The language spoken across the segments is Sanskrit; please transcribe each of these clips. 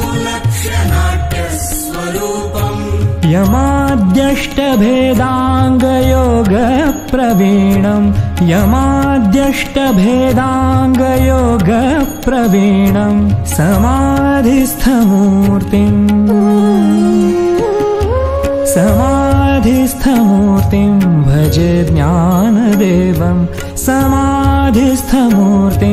लक्ष्यनाट्यस्वरूपम् यमाद्यष्टभेदाङ्गयोगप्रवीणम्। यमाद्यष्टभेदाङ्गयोगप्रवीणम्। समाधिस्थमूर्तिम्। समाधिस्थमूर्तिम्। भज ज्ञानदेवम्। समाधिस्थमूर्तिम्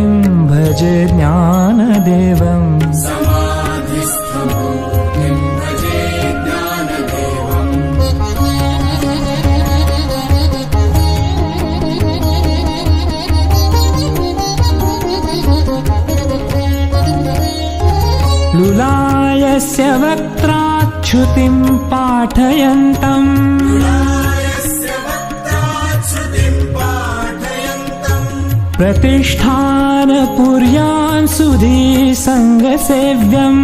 लुलायस्य वक्त्राच्छ्रुतिम् पाठयन्तम्। प्रतिष्ठानपुर्यान् सुधी सङ्गसेव्यम्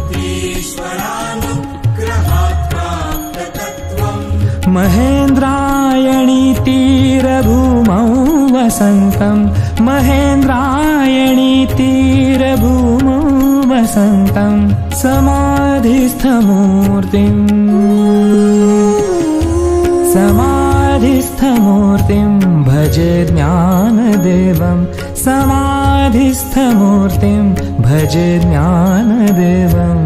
तीरभूमौ वसन्तम् महेन्द्रायणी तीरभूमौ वसन्तम् समाधिस्थमूर्तिम्। समाधिस्थमूर्तिम् भज ज्ञानदेवम् समाधिस्थमूर्तिम् भज ज्ञानदेवम्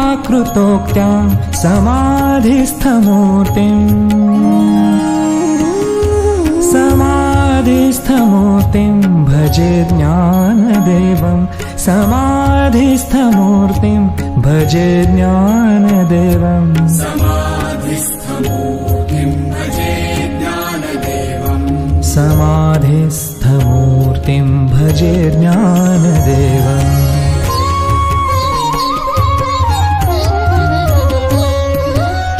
प्राकृतोक्त्या समाधिस्थमूर्तिम्। समाधिस्थमूर्तिम् भजे ज्ञानदेवम् समाधिस्थमूर्तिम् भजे ज्ञानदेवम् समाधिस्थमूर्तिम् भजे ज्ञानदेवम्। समाधिस्थमूर्तिम् भजे ज्ञानदेवम्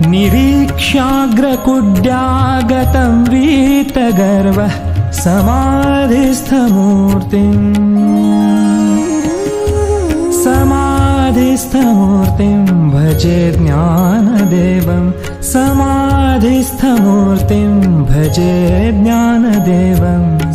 निरीक्ष्याग्रकुड्यागतं वीतगर्वः समाधिस्थमूर्तिम्। समाधिस्थमूर्तिम् भजे ज्ञानदेवम्। समाधिस्थमूर्तिम् भजे ज्ञानदेवम्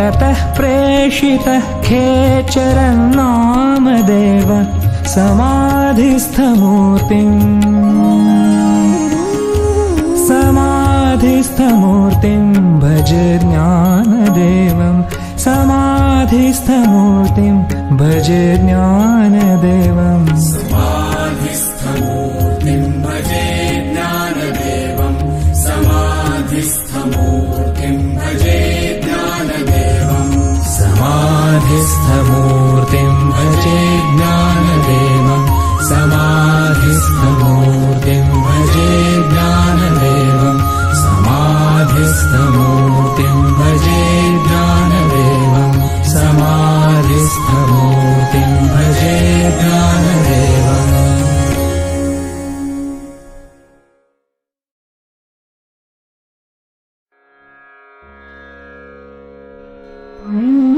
ततः प्रेषितः खेचरन्नामदेव समाधिस्थमूर्तिम्। समाधिस्थमूर्तिं भज ज्ञानदेवं समाधिस्थमूर्तिं भज ज्ञानदेवम् Mm.